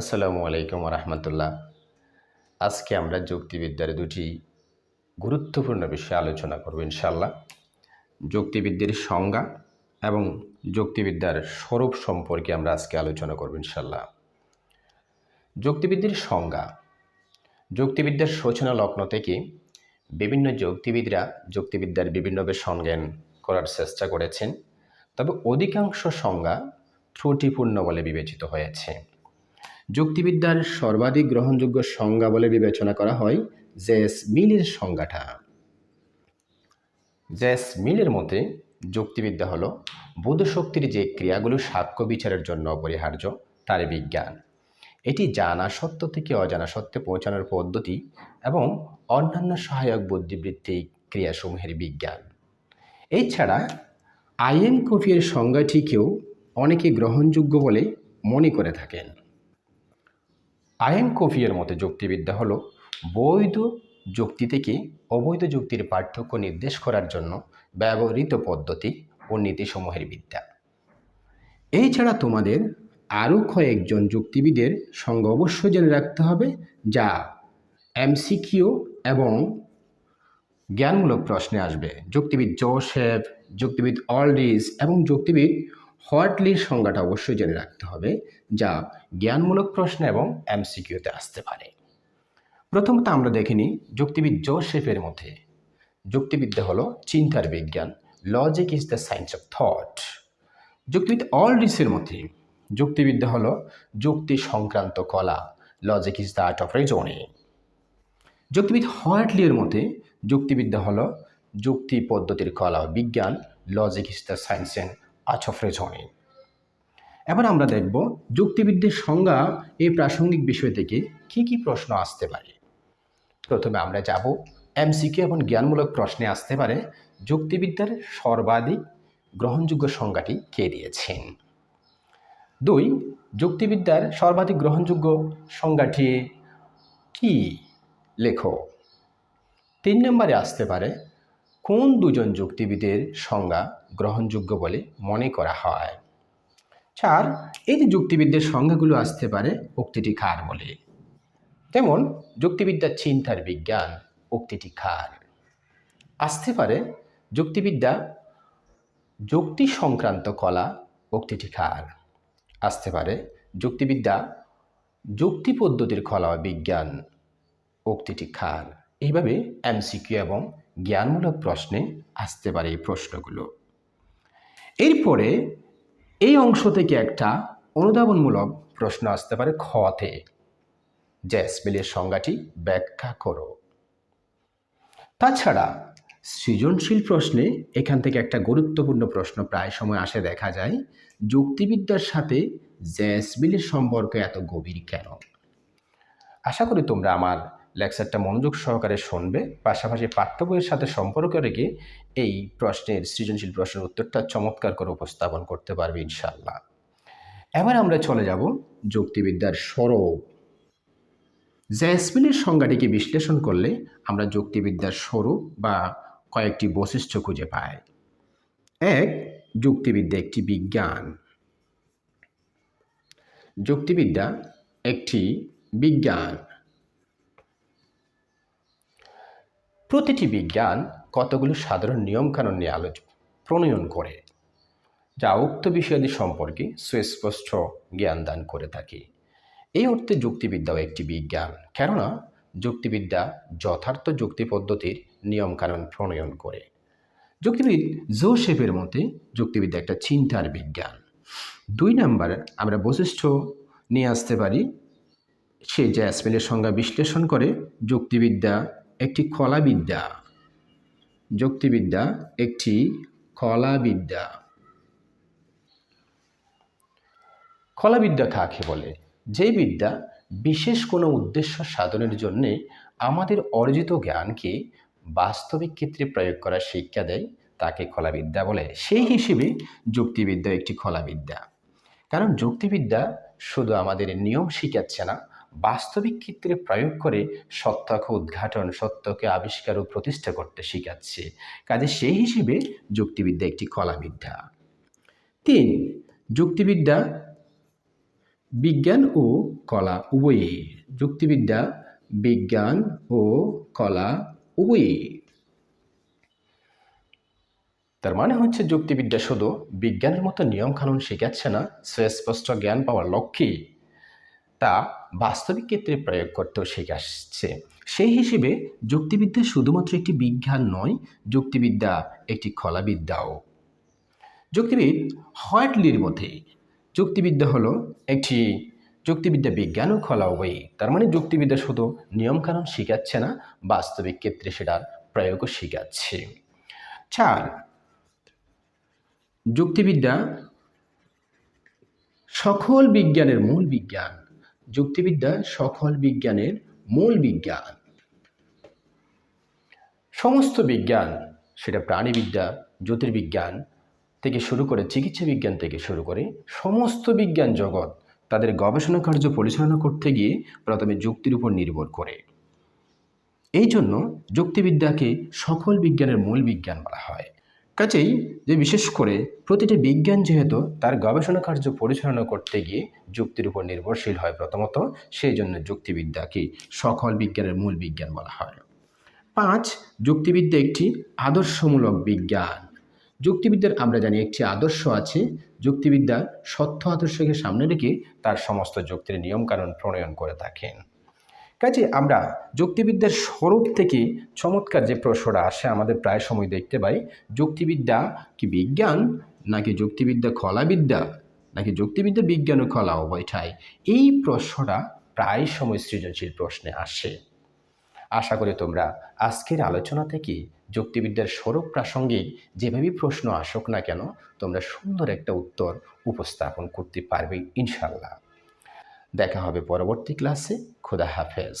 আসসালামু আলাইকুম রহমতুল্লাহ আজকে আমরা যুক্তিবিদ্যার দুটি গুরুত্বপূর্ণ বিষয়ে আলোচনা করব ইনশাল্লাহ যুক্তিবিদ্যার সংজ্ঞা এবং যুক্তিবিদ্যার স্বরূপ সম্পর্কে আমরা আজকে আলোচনা করব ইনশাল্লাহ যুক্তিবিদ্যার সংজ্ঞা। যুক্তিবিদ্যার সূচনা লগ্ন থেকে বিভিন্ন যুক্তিবিদরা যুক্তিবিদ্যার বিভিন্নভাবে সংজ্ঞান করার চেষ্টা করেছেন, তবে অধিকাংশ সংজ্ঞা ত্রুটিপূর্ণ বলে বিবেচিত হয়েছে। যুক্তিবিদ্যার সর্বাধিক গ্রহণযোগ্য সংজ্ঞা বলে বিবেচনা করা হয় জেস মিলের সংজ্ঞাটা। জেস মিলের মতে, যুক্তিবিদ্যা হলো বোধশক্তির যে ক্রিয়াগুলো সাক্ষ্য বিচারের জন্য অপরিহার্য, তার বিজ্ঞান। এটি জানা সত্য থেকে অজানা সত্যে পৌঁছানোর পদ্ধতি এবং অন্যান্য সহায়ক বুদ্ধিবৃত্তিক ক্রিয়াসমূহের বিজ্ঞান। এছাড়া আইএন কফির সংজ্ঞাটিকেও অনেকে গ্রহণযোগ্য বলে মনে করে থাকেন। আইন কফিয়ের মতে যুক্তিবিদ্যা হল বৈধ যুক্তি থেকে অবৈধ যুক্তির পার্থক্য নির্দেশ করার জন্য ব্যবহৃত পদ্ধতি ও নীতিসমূহের বিদ্যা। এই ছাড়া তোমাদের আরও কয়েকজন যুক্তিবিদের সঙ্গে অবশ্যই জেনে রাখতে হবে, যা এমসিকিউ এবং জ্ঞানমূলক প্রশ্নে আসবে। যুক্তিবিদ জোসেফ, যুক্তিবিদ অলডিস এবং যুক্তিবিদ হোয়াটলির সংজ্ঞাটা অবশ্যই জেনে রাখতে হবে, যা জ্ঞানমূলক প্রশ্ন এবং এমসিকিউতে আসতে পারে। প্রথমত আমরা দেখে নিই যুক্তিবিদ জোসেফের মধ্যে। যুক্তিবিদ্যা হলো চিন্তার বিজ্ঞান logic is the science of thought যুক্তিবিদ অলডিসের মধ্যে, যুক্তিবিদ্যা হলো যুক্তি সংক্রান্ত কলা logic is the art of reasoning যুক্তিবিদ হোয়াটলির মতে যুক্তিবিদ্যা হলো যুক্তি পদ্ধতির কলা বিজ্ঞান logic is the science and art of reasoning এবার আমরা দেখব যুক্তিবিদ্যার সংজ্ঞা এই প্রাসঙ্গিক বিষয় থেকে কি কি প্রশ্ন আসতে পারে। প্রথমে আমরা যাব এমসিকিউ এবং জ্ঞানমূলক প্রশ্নে আসতে পারে যুক্তিবিদ্যার সর্বাধিক গ্রহণযোগ্য সংজ্ঞাটি কে দিয়েছেন। দুই, যুক্তিবিদ্যার সর্বাধিক গ্রহণযোগ্য সংজ্ঞাটি কি? লেখো। তিন নম্বরে আসতে পারে কোন দুজন যুক্তিবিদের সংজ্ঞা গ্রহণযোগ্য বলে মনে করা হয়। চার এই যে যুক্তিবিদ্যার সংজ্ঞাগুলো আসতে পারে উক্তিটি খার বলে? যেমন যুক্তিবিদ্যার চিন্তার বিজ্ঞান উক্তিটি খার আসতে পারে যুক্তিবিদ্যা যুক্তি সংক্রান্ত কলা উক্তিটি খার আসতে পারে যুক্তিবিদ্যা যুক্তি পদ্ধতির কলা বিজ্ঞান উক্তিটি খার এইভাবে এমসিকিউ এবং জ্ঞানমূলক প্রশ্নে আসতে পারে এই প্রশ্নগুলো। এরপরে এই অংশ থেকে একটা অনুধাবনমূলক প্রশ্ন আসতে পারে খতে জ্যাসমিলের সংজ্ঞাটি ব্যাখ্যা করো। তাছাড়া সৃজনশীল প্রশ্নে এখান থেকে একটা গুরুত্বপূর্ণ প্রশ্ন প্রায় সময় আসে দেখা যায়, যুক্তিবিদ্যার সাথে জ্যাসমিলের সম্পর্ক এত গভীর কেন? আশা করি তোমরা আমার লেকচারটা মনোযোগ সহকারে শুনবে, পাশাপাশি পাঠ্য বইয়ের সাথে সম্পর্ক রেখে এই প্রশ্নের, সৃজনশীল প্রশ্নের উত্তরটা চমৎকার করে উপস্থাপন করতে পারবে ইনশাল্লাহ এবার আমরা চলে যাব যুক্তিবিদ্যার স্বরূপ। জ্যাসমিনের সংজ্ঞাটিকে বিশ্লেষণ করলে আমরা যুক্তিবিদ্যার স্বরূপ বা কয়েকটি বৈশিষ্ট্য খুঁজে পাই। এক, যুক্তিবিদ্যা একটি বিজ্ঞান। যুক্তিবিদ্যা একটি বিজ্ঞান। প্রতিটি বিজ্ঞান কতগুলো সাধারণ নিয়মকানুন নিয়ে আলোচ, প্রণয়ন করে, যা উক্ত বিষয়াদি সম্পর্কে সুস্পষ্ট জ্ঞান দান করে থাকে। এই অর্থে যুক্তিবিদ্যাও একটি বিজ্ঞান, কেননা যুক্তিবিদ্যা যথার্থ যুক্তি পদ্ধতির নিয়মকানুন প্রণয়ন করে। যুক্তিবিদ জোসেফের মতে, যুক্তিবিদ্যা একটা চিন্তার বিজ্ঞান। দুই নাম্বার আমরা বৈশিষ্ট্য নিয়ে আসতে পারি, সে জ্যাসমিনের সংজ্ঞা বিশ্লেষণ করে, যুক্তিবিদ্যা একটি কলাবিদ্যা। যুক্তিবিদ্যা একটি কলাবিদ্যা। কলাবিদ্যা কাকে বলে? যে বিদ্যা বিশেষ কোনো উদ্দেশ্য সাধনের জন্যে আমাদের অর্জিত জ্ঞানকে বাস্তবিক ক্ষেত্রে প্রয়োগ করার শিক্ষা দেয়, তাকে কলাবিদ্যা বলে। সেই হিসেবে যুক্তিবিদ্যা একটি কলাবিদ্যা। কারণ যুক্তিবিদ্যা শুধু আমাদের নিয়ম শিখাচ্ছে না বাস্তবিক ক্ষেত্রে প্রয়োগ করে সত্যকে উদ্ঘাটন, সত্যকে আবিষ্কার ও প্রতিষ্ঠা করতে শিখাচ্ছে। কাজে সেই হিসেবে যুক্তিবিদ্যা একটি কলাবিদ্যা। তিন, যুক্তিবিদ্যা, বিজ্ঞান ও কলা উভয়ই যুক্তিবিদ্যা, বিজ্ঞান ও কলা উভয়ই তার মানে হচ্ছে যুক্তিবিদ্যা শুধু বিজ্ঞানের মতো নিয়মকানুন শেখাচ্ছে না সুস্পষ্ট জ্ঞান পাওয়ার লক্ষ্যে তা বাস্তবিক ক্ষেত্রে প্রয়োগ করতেও শেখাচ্ছে। সেই হিসেবে যুক্তিবিদ্যা শুধুমাত্র একটি বিজ্ঞান নয়, যুক্তিবিদ্যা একটি কলাবিদ্যাও। যুক্তিবিদ হোয়াটলির মধ্যে যুক্তিবিদ্যা হলো একটি যুক্তিবিদ্যা বিজ্ঞান ও কলা উভয়ই। তার মানে যুক্তিবিদ্যা শুধু নিয়মকানুন শিখাচ্ছে না, বাস্তবিক ক্ষেত্রে সেটার প্রয়োগও শিখাচ্ছে। চার, যুক্তিবিদ্যা সকল বিজ্ঞানের মূল বিজ্ঞান। যুক্তিবিদ্যা সকল বিজ্ঞানের মূল বিজ্ঞান। সমস্ত বিজ্ঞান, সেটা প্রাণীবিদ্যা, জ্যোতির্বিজ্ঞান থেকে শুরু করে চিকিৎসা বিজ্ঞান থেকে শুরু করে সমস্ত বিজ্ঞান জগৎ তাদের গবেষণা কার্য পরিচালনা করতে গিয়ে প্রথমে যুক্তির উপর নির্ভর করে। এই জন্য যুক্তিবিদ্যাকে সকল বিজ্ঞানের মূল বিজ্ঞান বলা হয়। কাজেই যে বিশেষ করে প্রতিটি বিজ্ঞান যেহেতু তার গবেষণা কার্য পরিচালনা করতে গিয়ে যুক্তির উপর নির্ভরশীল হয় প্রথমত, সেই জন্য যুক্তিবিদ্যাকে সকল বিজ্ঞানের মূল বিজ্ঞান বলা হয়। পাঁচ, যুক্তিবিদ্যা একটি আদর্শমূলক বিজ্ঞান। যুক্তিবিদ্যার আমরা জানি একটি আদর্শ আছে, যুক্তিবিদ্যা সত্য আদর্শকে সামনে রেখে তার সমস্ত যুক্তির নিয়মকানুন প্রণয়ন করে থাকেন। কাজে আমরা যুক্তিবিদ্যার স্বরূপ থেকে চমৎকার যে প্রশ্নটা আসে আমাদের প্রায় সময় দেখতে পাই, যুক্তিবিদ্যা কি বিজ্ঞান, নাকি যুক্তিবিদ্যা কলাবিদ্যা, নাকি যুক্তিবিদ্যা বিজ্ঞান ও কলা উভয়টাই? এই প্রশ্নটা প্রায় সময় সৃজনশীল প্রশ্নে আসে। আশা করি তোমরা আজকের আলোচনা থেকে যুক্তিবিদ্যার স্বরূপ প্রাসঙ্গিক যেভাবেই প্রশ্ন আসুক না কেন, তোমরা সুন্দর একটা উত্তর উপস্থাপন করতে পারবে ইনশাল্লাহ দেখা হবে পরবর্তী ক্লাসে খোদা হাফেজ।